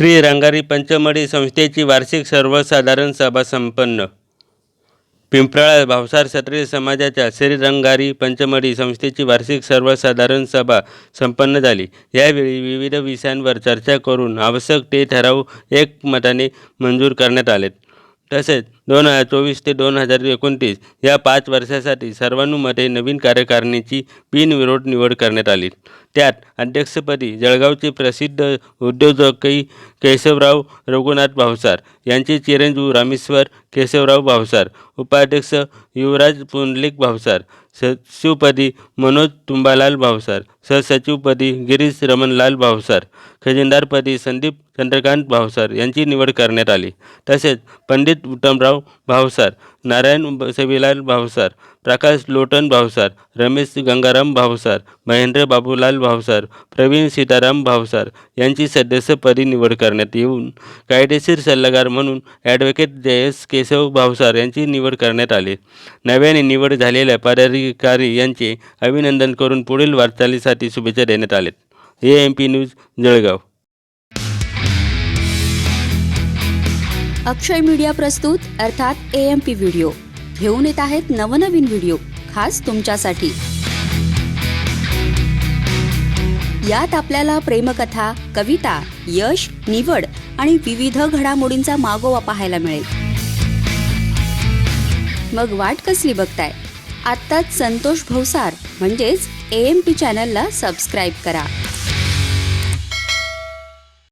श्री रंगारी पंचमढी संस्थेची वार्षिक सर्वसाधारण सभा संपन्न. पिंपळा भावसार क्षत्रिय समाजाच्या श्री रंगारी पंचमढी संस्थेची वार्षिक सर्वसाधारण सभा संपन्न झाली. यावेळी विविध विषयांवर चर्चा करून आवश्यक ते ठराव एकमताने मंजूर करण्यात आलेत. तसेच दोन हजार चोवीस ते दोन हजार एकोणतीस या पाच वर्षासाठी सर्वानुमते नवीन कार्यकारिणीची बिनविरोध निवड करण्यात आली. त्यात अध्यक्षपदी जळगावचे प्रसिद्ध उद्योजकही केशवराव रघुनाथ भावसार यांचे चिरंजीव रामेश्वर केशवराव भावसार उपाध्यक्ष युवराज पुंडलिक भावसार सचिवपदी मनोज तुंबालाल भावसार सहसचिवपदी गिरीश रमणलाल भावसार खजिनदारपदी संदीप चंद्रकांत भावसार यांची निवड करण्यात आली. तसेच पंडित उत्तमराव भावसार नारायण सेवीलाल भावसार प्रकाश लोटन भावसार रमेश गंगाराम भावसार महेंद्र बाबूलाल भावसार प्रवीण सीताराम भावसार यांची सदस्यपदी निवड करण्यात येऊन कायदेशीर सल्लागार म्हणून ॲडव्होकेट जयस केशव भावसार यांची निवड करण्यात आली. नव्याने निवड झालेल्या पदाधिकारी यांचे अभिनंदन करून पुढील वाटचालीसाठी शुभेच्छा देण्यात आलेत. A M P news Jalgaon. Akshay media प्रस्तुत अर्थात ए एम पी व्हिडिओ घेऊन येत आहेत नवनवीन व्हिडिओ खास तुमच्यासाठी. यात आपल्याला प्रेमकथा कविता यश निवड आणि विविध घडामोडींचा मागोवा पाहायला मिळेल. मग वाट कसली बघताय? आत्ताच संतोष भवसार म्हणजेच ए एम पी चॅनलला सबस्क्राईब करा.